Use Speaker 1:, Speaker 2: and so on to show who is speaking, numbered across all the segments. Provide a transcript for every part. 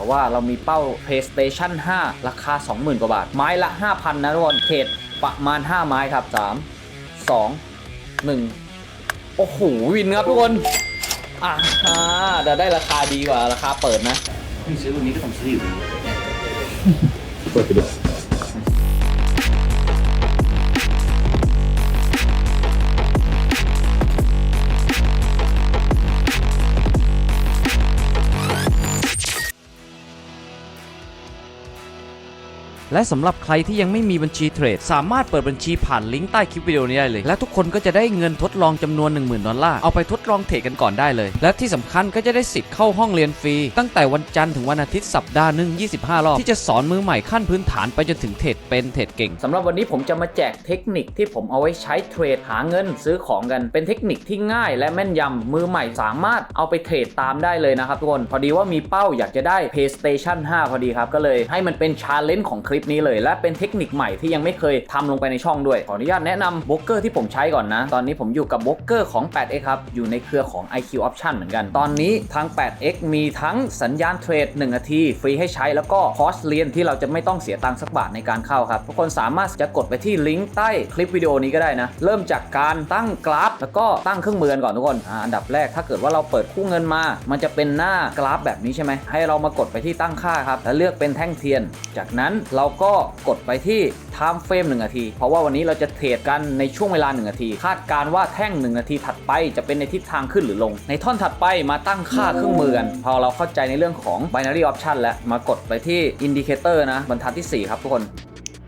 Speaker 1: ราะว่าเรามีเป้า PlayStation 5 ราคา 20,000 กว่าบาท ไม้ละ 5,000 นะทุกคนเทรดประมาณ 5 ไม้ครับ 3 2 1 โอ้โห วินครับทุกคนอ่าแต่ได้ราคาดีกว่าราคาเปิดนะ
Speaker 2: นี่ซื้อวันนี้ก็ต้องซื้ออยู่ดี
Speaker 3: เปิดไปดู
Speaker 4: และสำหรับใครที่ยังไม่มีบัญชีเทรด สามารถเปิดบัญชีผ่านลิงก์ใต้คลิปวิดีโอนี้ได้เลย และทุกคนก็จะได้เงินทดลองจำนวน 10,000 ดอลลาร์ เอาไปทดลองเทรดกันก่อนได้เลย และที่สำคัญก็จะได้สิทธิ์เข้าห้องเรียนฟรี ตั้งแต่วันจันทร์ถึงวันอาทิตย์สัปดาห์หนึ่ง25 รอบ ที่จะสอนมือใหม่ขั้นพื้นฐานไปจนถึงเทรดเป็นเทรดเก่ง
Speaker 1: สำหรับวันนี้ผมจะมาแจกเทคนิคที่ผมเอาไว้ใช้เทรดหาเงินซื้อของกันเป็นเทคนิคที่ง่ายและแม่นยำมือใหม่สามารถเอาไปเทรดตามได้เลยนะครับทุกคนพอดีว่ามีเป้าอยากจะได้ PlayStation 5 พอดีครับก็เลยให้มันเป็นชาเลนจ์ของคลิปนี้เลย และเป็นเทคนิคใหม่ที่ยังไม่เคยทำลงไปในช่องด้วย ขออนุญาตแนะนำโบรกเกอร์ที่ผมใช้ก่อนนะ ตอนนี้ผมอยู่กับโบรกเกอร์ของ 8x ครับ อยู่ในเครือของ IQ Option เหมือนกัน ตอนนี้ทาง 8x มีทั้งสัญญาณเทรด 1 นาที ฟรีให้ใช้แล้วก็คอร์สเรียนที่เราจะไม่ต้องเสียตังค์สักบาทในการเข้าครับ ทุกคนสามารถจะกดไปที่ลิงก์ใต้คลิปวิดีโอนี้ก็ได้นะ เริ่มจากการตั้งกราฟ แล้วก็ตั้งเครื่องมือกันก่อนทุกคนอ่าอันดับแรกถ้าเกิดว่าเราเปิดคู่เงินมา มันจะเป็นหน้ากราฟแบบนี้ใช่ไหมให้เรามากดไปที่ตั้งค่าครับแล้วเลือกเป็นแท่งเทียน จากนั้นเราก็กดไปที่ time frame 1นาที เพราะว่าวันนี้เราจะเทรดกันในช่วงเวลา 1 นาที คาดการณ์ว่าแท่ง 1 นาทีถัดไปจะเป็นในทิศทางขึ้นหรือลง ในท่อนถัดไปมาตั้งค่าเครื่องมือกัน พอเราเข้าใจในเรื่องของ binary option แล้วมากดไปที่ indicator นะบรรทัดที่ 4 ครับทุกคน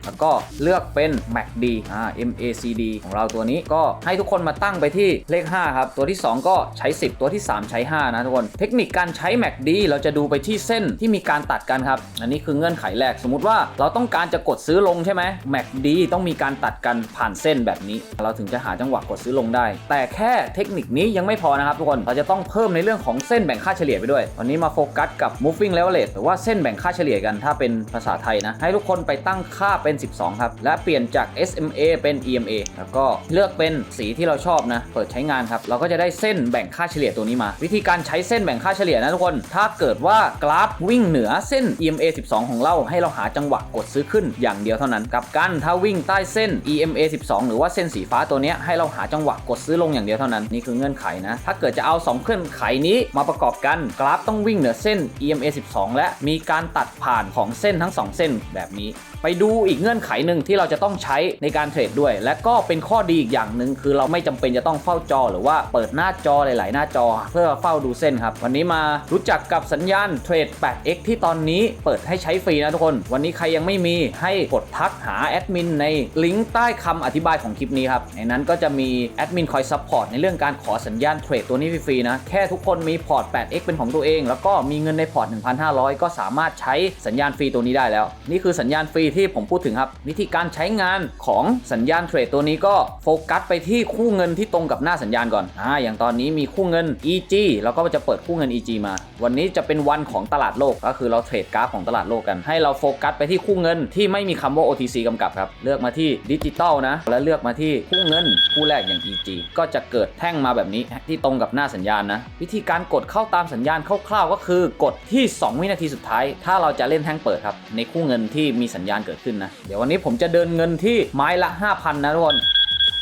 Speaker 1: แล้วก็เลือกเป็น MACD อ่า MACD ของเราตัวนี้ก็ให้ทุกคนมาตั้งไปที่เลข 5 ครับ ตัวที่ 2 ก็ใช้ 10 ตัวที่ 3 ใช้ 5 นะทุกคน เทคนิคการใช้ MACD เราจะดูไปที่เส้นที่มีการตัดกันครับ อันนี้คือเงื่อนไขแรก สมมุติว่าเราต้องการจะกดซื้อลงใช่ไหม MACD ต้องมีการตัดกันผ่านเส้นแบบนี้ เราถึงจะหาจังหวะกดซื้อลงได้ แต่แค่เทคนิคนี้ยังไม่พอนะครับทุกคน เราจะต้องเพิ่มในเรื่องของเส้นแบ่งค่าเฉลี่ยไปด้วย วันนี้มาโฟกัสกับ moving leverage หรือว่าเส้นแบ่งค่าเฉลี่ยกันถ้าเป็นภาษาไทยนะ ให้ทุกคนไปตั้งค่าเป็น็น 12 ครับ และเปลี่ยนจาก SMA เป็น EMA แล้วก็เลือกเป็นสีที่เราชอบนะ เปิดใช้งานครับ เราก็จะได้เส้นแบ่งค่าเฉลี่ยตัวนี้มา วิธีการใช้เส้นแบ่งค่าเฉลี่ยนะทุกคน ถ้าเกิดว่ากราฟวิ่งเหนือเส้น EMA 12 ของเราให้เราหาจังหวะกดซื้อขึ้นอย่างเดียวเท่านั้นกับกันถ้าวิ่งใต้เส้น EMA 12 หรือว่าเส้นสีฟ้าตัวนี้ให้เราหาจังหวะกดซื้อลงอย่างเดียวเท่านั้นนี่คือเงื่อนไขนะ ถ้าเกิดจะเอา 2เงื่อนไขนี้มาประกอบกันกราฟต้องวิ่งเหนือเส้น EMA 12 และมีการตัดผ่านของเส้นทั้ง 2 เส้นแบบนี้ ไปดูอีกเงื่อนไขหนึ่งที่เราจะต้องใช้ในการเทรดด้วย และก็เป็นข้อดีอีกอย่างหนึ่งคือเราไม่จำเป็นจะต้องเฝ้าจอ หรือว่าเปิดหน้าจอหลาย ๆ หน้าจอ เพื่อเฝ้าดูเส้นครับ วันนี้มารู้จักกับสัญญาณเทรด 8x ที่ตอนนี้เปิดให้ใช้ฟรีนะทุกคน วันนี้ใครยังไม่มีให้กดทักหาแอดมินในลิงก์ใต้คำอธิบายของคลิปนี้ครับในนั้นก็จะมีแอดมินคอยซัพพอร์ตในเรื่องการขอสัญญาณเทรดตัวนี้ฟรี ๆ นะ แค่ทุกคนมีพอร์ต 8x เป็นของตัวเอง แล้วก็มีเงินในพอร์ต 1,500 ก็สามารถใช้สัญญาณฟรีตัวนี้ได้แล้ว นี่คือสัญญาณฟรีที่ผมพูดถึงครับ วิธีการใช้งานของสัญญาณเทรดตัวนี้ก็โฟกัสไปที่คู่เงินที่ตรงกับหน้าสัญญาณก่อนอ่าอย่างตอนนี้มีคู่เงิน EG แล้วก็จะเปิดคู่เงิน EG มา วันนี้จะเป็นวันของตลาดโลกก็คือเราเทรดกราฟของตลาดโลกกัน ให้เราโฟกัสไปที่คู่เงินที่ไม่มีคำว่า OTC กำกับครับ เลือกมาที่ดิจิตอลนะ แล้วเลือกมาที่คู่เงินคู่แรกอย่าง EG ก็จะเกิดแท่งมาแบบนี้ที่ตรงกับหน้าสัญญาณนะ วิธีการกดเข้าตามสัญญาณคร่าวๆก็คือกดที่ 2 วินาทีสุดท้าย ถ้าเราจะเล่นแท่งเปิดครับในคู่เงินที่มีสัญญาณเกิดขึ้นนะเดี๋ยววันนี้ผมจะเดินเงินที่ไม้ละ 5,000 นะทุกคน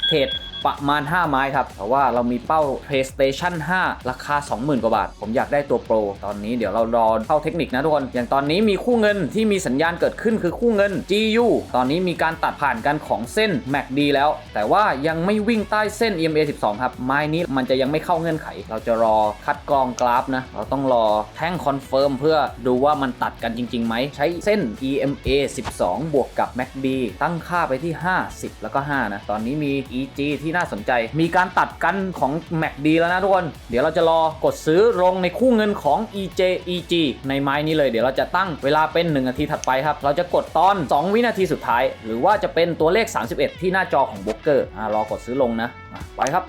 Speaker 1: เทรด ประมาณ 5 ไม้ครับเพราะว่าเรามีเป้า PlayStation 5 ราคา 20,000 กว่าบาท ผมอยากได้ตัวโปร ตอนนี้เดี๋ยวเรารอเข้าเทคนิคนะทุกคน อย่างตอนนี้มีคู่เงินที่มีสัญญาณเกิดขึ้นคือคู่เงิน GU ตอนนี้มีการตัดผ่านกันของเส้น MACD แล้ว แต่ว่ายังไม่วิ่งใต้เส้น EMA 12 ครับ ไม้นี้มันจะยังไม่เข้าเงื่อนไข เราจะรอคัดกรองกราฟนะ เราต้องรอแท่งคอนเฟิร์มเพื่อดูว่ามันตัดกันจริงๆไหม ใช้เส้น EMA 12 บวกกับ MACD ตั้งค่าไปที่ 50 แล้วก็ 5 นะ ตอนนี้มี EG ที่น่าสนใจ มีการตัดกันของ MACD แล้วนะทุกคน เดี๋ยวเราจะรอกดซื้อลงในคู่เงินของ EJ EG ในไม้นี้เลย เดี๋ยวเราจะตั้งเวลาเป็น 1 นาทีถัดไปครับ เราจะกดตอน 2 วินาทีสุดท้าย หรือว่าจะเป็นตัวเลข 31 ที่หน้าจอของบล็อกเกอร์อ่ารอกดซื้อลงนะ ไปครับ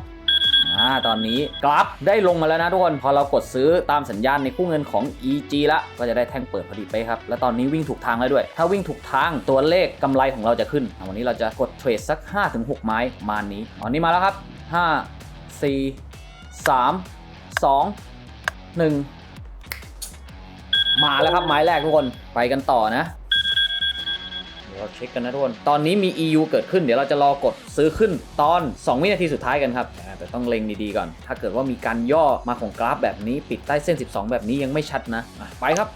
Speaker 1: อ่าตอนนี้กราฟได้ลงมาแล้วนะทุกคน พอเรากดซื้อตามสัญญาณในคู่เงินของ EG ละก็จะได้แท่งเปิดพอดีเป๊ะครับ แล้วตอนนี้วิ่งถูกทางแล้วด้วย ถ้าวิ่งถูกทางตัวเลขกำไรของเราจะขึ้น วันนี้เราจะกดเทรดสัก 5-6 ไม้มานี้ตอนนี้มาแล้วครับ 5 4 3 2 1มมาแล้วครับไม้แรกทุกคนไปกันต่อนะ เราเช็คกันนะทุกคนตอนนี้มี EU เกิดขึ้นเดี๋ยวเราจะรอกดซื้อขึ้นตอน 2 วินาทีสุดท้ายกันครับแต่ต้องเล็งดีๆก่อน ถ้าเกิดว่ามีการย่อมาของกราฟแบบนี้ ปิดใต้เส้น 12 แบบนี้ยังไม่ชัดนะอะไปครับ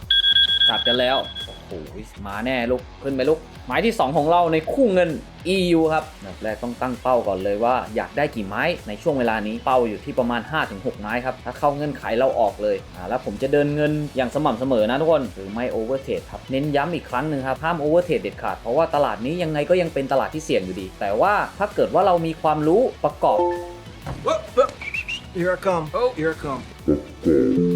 Speaker 1: จัดกันแล้ว โอ้โหมาแน่ลูกขึ้นไปลูกหมายที่ 2 ของเราในคู่เงิน EU ครับอันดับแรกต้องตั้งเป้าก่อนเลยว่าอยากได้กี่ไม้ในช่วงเวลานี้เป้าอยู่ที่ประมาณ 5-6 ไม้ครับ ถ้าเข้าเงื่อนไขเราออกเลยอ่าแล้วผมจะเดินเงินอย่างสม่ำเสมอนะทุกคนหรือไม่โอเวอร์เทรดครับ เน้นย้ำอีกครั้งหนึ่งครับ ห้ามโอเวอร์เทรดเด็ดขาด เพราะว่าตลาดนี้ยังไงก็ยังเป็นตลาดที่เสี่ยงอยู่ดี แต่ว่าถ้าเกิดว่าเรามีความรู้ประกอบ
Speaker 5: Here I come. Oh, here I come.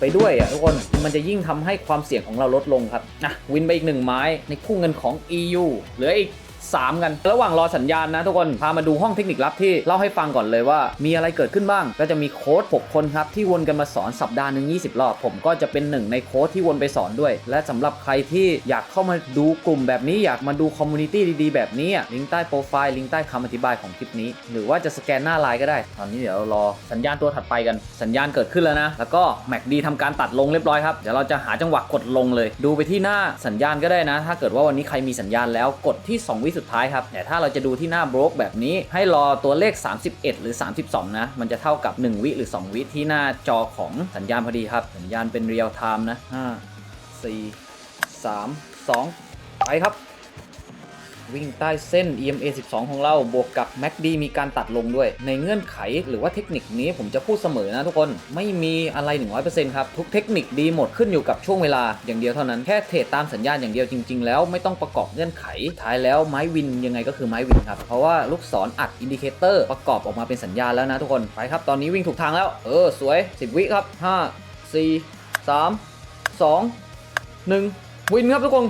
Speaker 1: ไปด้วยอะทุกคนมันจะยิ่งทำให้ความเสี่ยงของเราลดลงครับนะวินไปอีกหนึ่งไม้ในคู่เงินของ EU เหลืออีก 3 กัน ระหว่างรอสัญญาณนะทุกคนพามาดูห้องเทคนิคลับที่เล่าให้ฟังก่อนเลยว่า มีอะไรเกิดขึ้นบ้าง ก็จะมีโค้ด6คนครับที่วนกันมาสอนสัปดาห์หนึ่ง20 รอบ ผมก็จะเป็นหนึ่งในโค้ดที่วนไปสอนด้วย และสำหรับใครที่อยากเข้ามาดูกลุ่มแบบนี้อยากมาดูคอมมูนิตี้ดีๆ แบบนี้ลิงก์ใต้โปรไฟล์ลิงก์ใต้คำอธิบายของคลิปนี้ หรือว่าจะสแกนหน้าไลน์ก็ได้ ตอนนี้เดี๋ยวรอสัญญาณตัวถัดไปกันสัญญาณเกิดขึ้นแล้วนะแล้วก็ MACD ทำการตัดลงเรียบร้อยครับเดี๋ยวเราจะหาจังหวะกดลงเลย ดูไปที่หน้าสัญญาณก็ได้นะ ถ้าเกิดว่าวันนี้ใครมีสัญญาณแล้วกดที่ 2วิสุดท้ายครับแต่ถ้าเราจะดูที่หน้าบล็อกแบบนี้ ให้รอตัวเลข 31 หรือ 32 นะ มันจะเท่ากับ 1 วิหรือ 2 วิที่หน้าจอของสัญญาณพอดีครับ สัญญาณเป็นเรียลไทม์นะ 5 4 3 2 ไปครับ วิ่งใต้เส้น EMA 12 ของเรา บวกกับ MACD มีการตัดลงด้วย ในเงื่อนไขหรือว่าเทคนิคนี้ผมจะพูดเสมอนะทุกคน ไม่มีอะไร 100%ครับ ทุกเทคนิคดีหมดขึ้นอยู่กับช่วงเวลาอย่างเดียวเท่านั้น แค่เทรดตามสัญญาณอย่างเดียวจริง ๆ แล้วไม่ต้องประกอบเงื่อนไข ท้ายแล้วไม้วินยังไงก็คือไม้วินครับ เพราะว่าลูกศรอัดอินดิเคเตอร์ประกอบออกมาเป็นสัญญาณแล้วนะทุกคน ไปครับ ตอนนี้วิ่งถูกทางแล้ว เออ สวย 10 วิครับ 5 4 3 2 1 วินครับทุกคน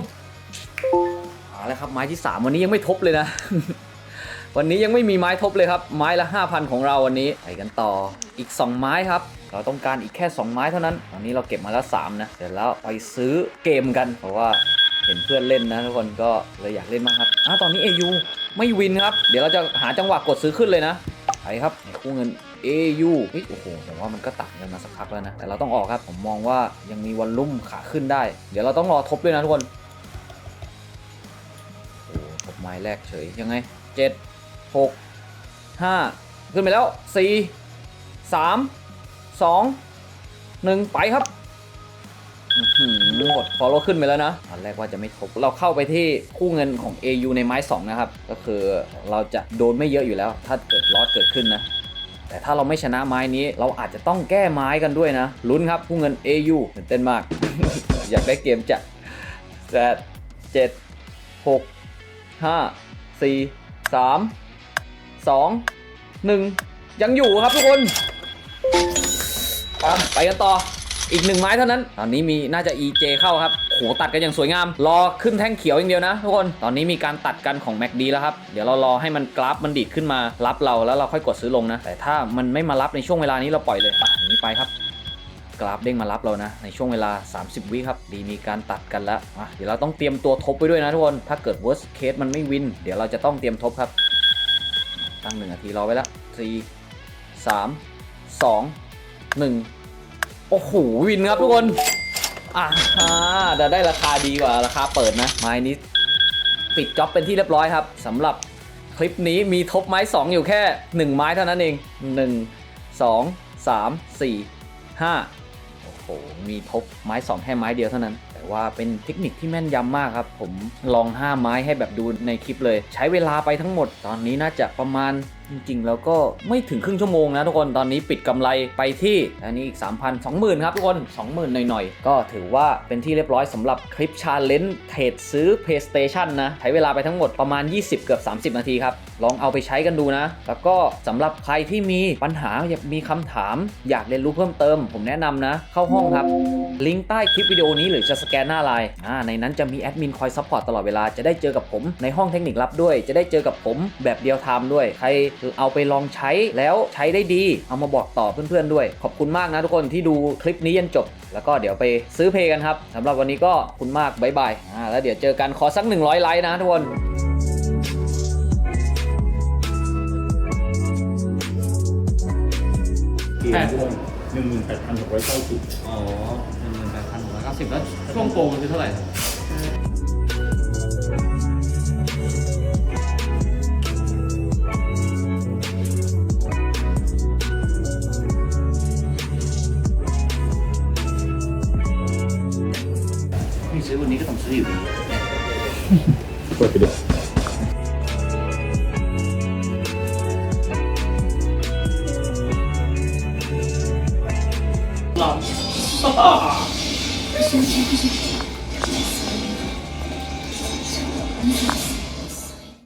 Speaker 1: เอาละครับไม้ที่ 3 วันนี้ยังไม่ทบเลยนะ วันนี้ยังไม่มีไม้ทบเลยครับ ไม้ละ 5,000 ของเราวันนี้ไปกันต่ออีก 2 ไม้ครับ เราต้องการอีกแค่ 2 ไม้เท่านั้นตอนนี้เราเก็บมาแล้ว 3 นะ เดี๋ยวเราไปซื้อเกมกัน เพราะว่าเห็นเพื่อนเล่นนะทุกคนก็เลยอยากเล่นมากครับอะตอนนี้ AU ไม่วินครับ เดี๋ยวเราจะหาจังหวะกดซื้อขึ้นเลยนะไปครับในคู่เงิน AU เฮ้ยโอ้โหผมว่ามันก็ตัดกันมาสักพักแล้วนะ แต่เราต้องออกครับ ผมมองว่ายังมีวันลุ่มขาขึ้นได้ เดี๋ยวเราต้องรอทบด้วยนะทุกคน ม้แรกเฉย ยังไงเจ็ดหกห้าขึ้นไปแล้วสี่สามสองหนึ่งไปครับหมดพอเราขึ้นไปแล้วนะตอนแรกว่าจะไม่ทบเราเข้าไปที่คู่เงินของ AU ในไม้ 2 นะครับ ก็คือเราจะโดนไม่เยอะอยู่แล้ว ถ้าเกิดลอสเกิดขึ้นนะ แต่ถ้าเราไม่ชนะไม้นี้ เราอาจจะต้องแก้ไม้กันด้วยนะ ลุ้นครับคู่เงิน AU ตื่นเต้นมาก อยากได้เกมจะแปดเจ็ดหก ห้าสี่สามสองหนึ่งยังอยู่ครับทุกคนไปกันต่ออีกหนึ่งไม้เท่านั้น ตอนนี้มีน่าจะ EJ เข้าครับ โหตัดกันอย่างสวยงาม รอขึ้นแท่งเขียวอย่างเดียวนะทุกคน ตอนนี้มีการตัดกันของ MACD แล้วครับ เดี๋ยวเรารอให้มันกราฟมันดีดขึ้นมารับเราแล้วเราค่อยกดซื้อลงนะ แต่ถ้ามันไม่มารับในช่วงเวลานี้เราปล่อยเลยอะอย่างนี้ไปครับ กราฟเด้งมารับเรานะ ในช่วงเวลา 30 วิครับ ดีมีการตัดกันแล้วเดี๋ยวเราต้องเตรียมตัวทบไปด้วยนะทุกคน ถ้าเกิด worst case มันไม่วิน เดี๋ยวเราจะต้องเตรียมทบครับ ตั้งหนึ่งนาทีรอไว้แล้วสี่สามสองหนึ่งโอ้โหวินครับทุกคนอ่าแต่ได้ราคาดีกว่าราคาเปิดนะไม้นี้ปิดจ็อบเป็นที่เรียบร้อยครับสำหรับคลิปนี้มีทบไม้ 2 อยู่แค่ 1 ไม้เท่านั้นเอง 1 2 3 4 5โอ้โห มีทบไม้2แค่ไม้เดียวเท่านั้น แต่ว่าเป็นเทคนิคที่แม่นยำมากครับ ผมลอง 5 ไม้ให้แบบดูในคลิปเลย ใช้เวลาไปทั้งหมด ตอนนี้น่าจะประมาณ จริงๆ แล้วก็ไม่ถึงครึ่งชั่วโมงนะทุกคนตอนนี้ปิดกำไรไปที่อันนี้อีก 3,000 20,000 ครับทุกคน 20,000 หน่อยๆ ก็ถือว่าเป็นที่เรียบร้อยสำหรับคลิปชาเลนจ์เทรดซื้อ PlayStation นะใช้เวลาไปทั้งหมดประมาณ 20 เกือบ 30 นาทีครับ ลองเอาไปใช้กันดูนะ แล้วก็สำหรับใครที่มีปัญหาอยากมีคำถาม อยากเรียนรู้เพิ่มเติม ผมแนะนำนะ เข้าห้องครับลิงก์ใต้คลิปวิดีโอนี้หรือจะสแกนหน้าไลน์อ่าในนั้นจะมีแอดมินคอยซัพพอร์ตตลอดเวลาจะได้เจอกับผมในห้องเทคนิคลับด้วย จะได้เจอกับผมแบบเดียวไทม์ด้วยใครเอาไปลองใช้แล้วใช้ได้ดี เอามาบอกต่อเพื่อนๆด้วย ขอบคุณมากนะทุกคนที่ดูคลิปนี้ยันจบ แล้วก็เดี๋ยวไปซื้อเพลงกันครับสำหรับวันนี้ก็ขอบคุณมากบ๊ายบายอ่าแล้วเดี๋ยวเจอกันขอสัก 100 ไลค์นะทุกคน
Speaker 3: เกมด้วยหนึ่งหมื่นแปดพันหกร้อยเก้าสิบ
Speaker 1: อ๋อหนึ่งหมื่นแปดพันห50แล้วช่วงโปรมันคือเท่าไหร่
Speaker 2: ไม่ซื้อวันนี้ก็ต้องซื้ออยู่ดี
Speaker 3: เปิดไปดู
Speaker 2: 老，